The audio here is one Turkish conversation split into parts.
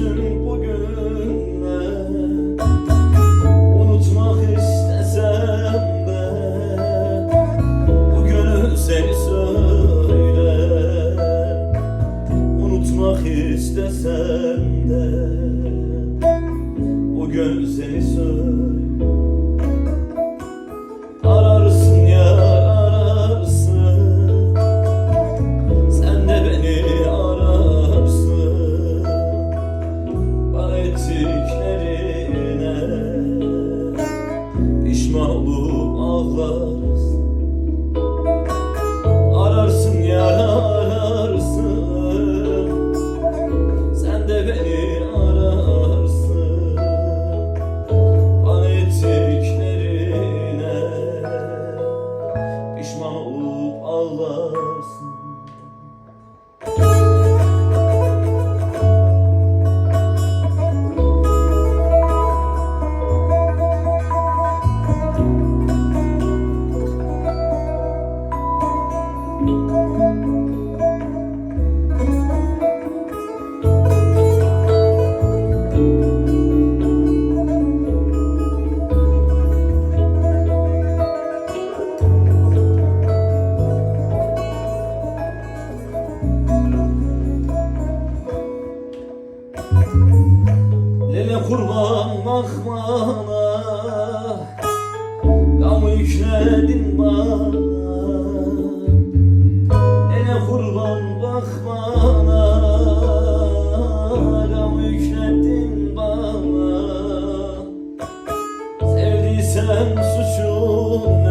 bütün bu günler Unutmak istesem de Bugünü seni söyler Unutmak istesem de Bugün seni söyler ettiklerine Pişman olup ağlarsın kurban bakmana Gamı yükledin bana. Lele kurban bakmana Gamı yükledin bana. Sevdiysen suçun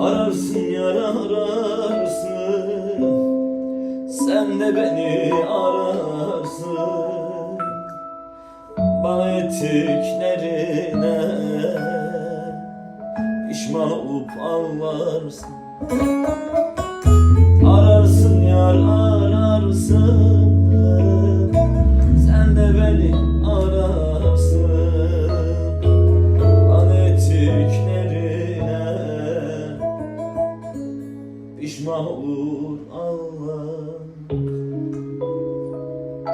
Ararsın yar ararsın. Sen de beni ararsın. Bana ettiklerine Pişman olup ağlarsın Pişman olur Allah.